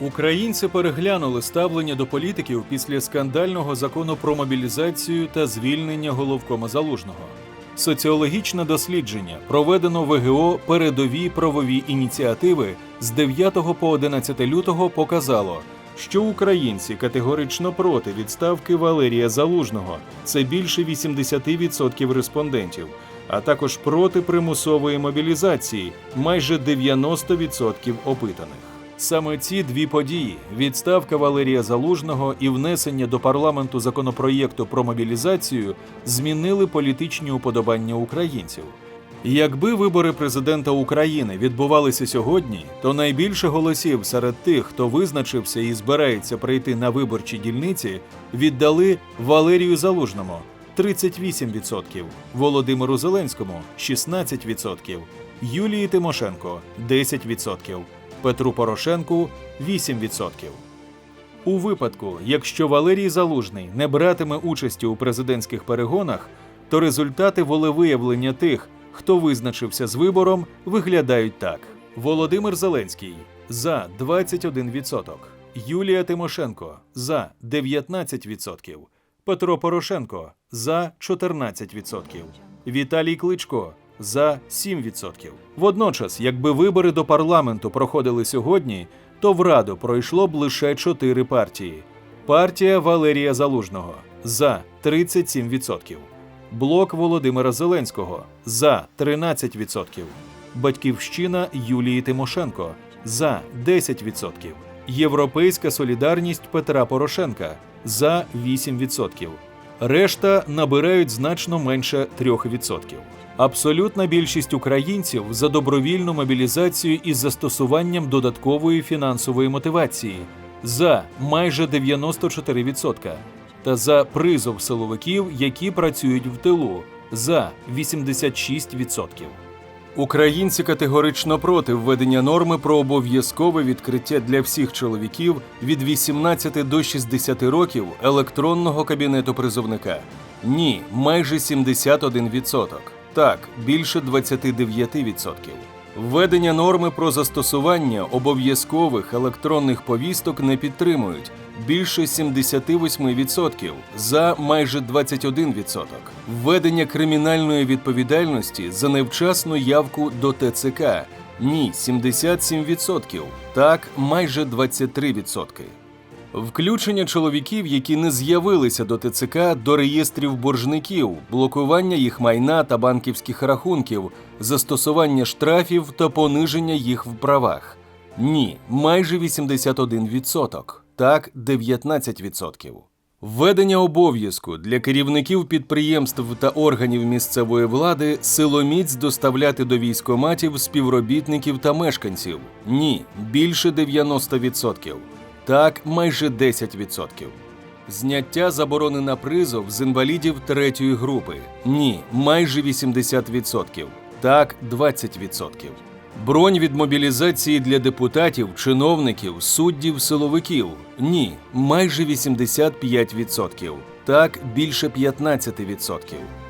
Українці переглянули ставлення до політиків після скандального закону про мобілізацію та звільнення головкома залужного. Соціологічне дослідження проведено ВГО передові правові ініціативи з 9 по 11 лютого показало, що українці категорично проти відставки Валерія Залужного. Це більше 80% респондентів, а також проти примусової мобілізації майже 90% опитаних. Саме ці дві події відставка Валерія Залужного і внесення до парламенту законопроєкту про мобілізацію змінили політичні уподобання українців. Якби вибори президента України відбувалися сьогодні, то найбільше голосів серед тих, хто визначився і збирається прийти на виборчі дільниці, віддали Валерію Залужному 38%, Володимиру Зеленському 16%, Юлії Тимошенко 10%, Петру Порошенку 8%. У випадку, якщо Валерій Залужний не братиме участі у президентських перегонах, то результати волевиявлення тих, хто визначився з вибором, виглядають так: Володимир Зеленський за 21%, Юлія Тимошенко за 19%, Петро Порошенко за 14%, Віталій Кличко за 7%. Водночас, якби вибори до парламенту проходили сьогодні, то в Раду пройшло б лише чотири партії: партія Валерія Залужного за 37%, блок Володимира Зеленського за 13%, Батьківщина Юлії Тимошенко за 10%, Європейська солідарність Петра Порошенка за 8%. Решта набирають значно менше 3%. Абсолютна більшість українців за добровільну мобілізацію із застосуванням додаткової фінансової мотивації за майже 94% та за призов силовиків, які працюють в тилу за 86%. Українці категорично проти введення норми про обов'язкове відкриття для всіх чоловіків від 18 до 60 років електронного кабінету призовника. Ні, майже 71%. Так, більше 29%. Введення норми про застосування обов'язкових електронних повісток не підтримують більше 78% за майже 21%. Введення кримінальної відповідальності за невчасну явку до ТЦК ні 77%, так майже 23%. Включення чоловіків, які не з'явилися до ТЦК, до реєстрів боржників, блокування їх майна та банківських рахунків, застосування штрафів та пониження їх в правах. Ні, майже 81%, так 19%. Введення обов'язку для керівників підприємств та органів місцевої влади силоміць доставляти до військоматів співробітників та мешканців. Ні, більше 90%. Так, майже 10%. Зняття заборони на призов з інвалідів третьої групи. Ні, майже 80%. Так, 20%. Бронь від мобілізації для депутатів, чиновників, суддів, силовиків. Ні, майже 85%. Так, більше 15%.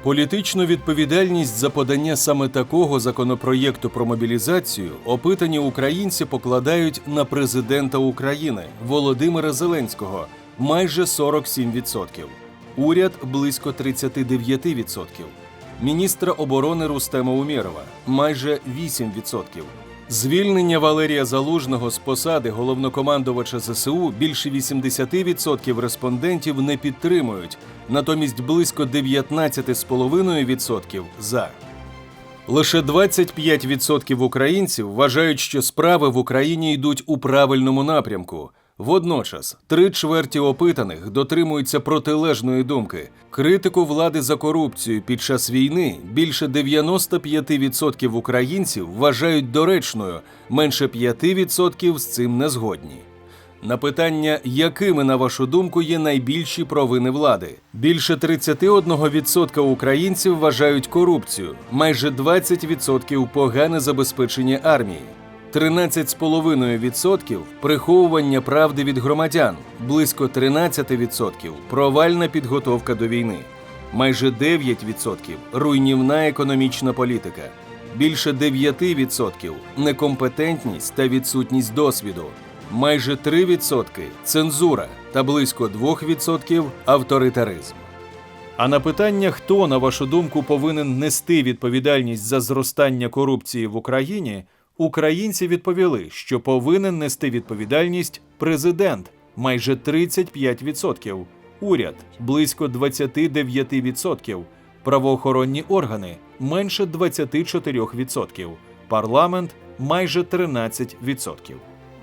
Політичну відповідальність за подання саме такого законопроєкту про мобілізацію опитані українці покладають на президента України Володимира Зеленського майже 47%. Уряд близько 39%. Міністра оборони Рустема Умєрова майже 8%. Звільнення Валерія Залужного з посади головнокомандувача ЗСУ більше 80% респондентів не підтримують, натомість близько 19,5% за. Лише 25% українців вважають, що справи в Україні йдуть у правильному напрямку. Водночас, три чверті опитаних дотримуються протилежної думки. Критику влади за корупцію під час війни більше 95% українців вважають доречною, менше 5% з цим не згодні. На питання, якими, на вашу думку, є найбільші провини влади, більше 31% українців вважають корупцію, майже 20% погане забезпечення армії. 13,5% приховування правди від громадян, близько 13% провальна підготовка до війни, майже 9% руйнівна економічна політика, більше 9% некомпетентність та відсутність досвіду, майже 3% цензура. Та близько 2% авторитаризм. А на питання, хто, на вашу думку, повинен нести відповідальність за зростання корупції в Україні, українці відповіли, що повинен нести відповідальність президент майже 35%, уряд близько 29%, правоохоронні органи менше 24%, парламент майже 13%.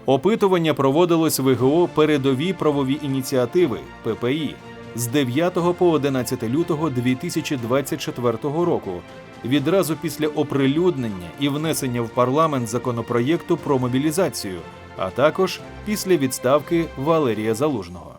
Опитування проводилось ВГО передові правові ініціативи ППІ з 9 по 11 лютого 2024 року, відразу після оприлюднення і внесення в парламент законопроєкту про мобілізацію, а також після відставки Валерія Залужного.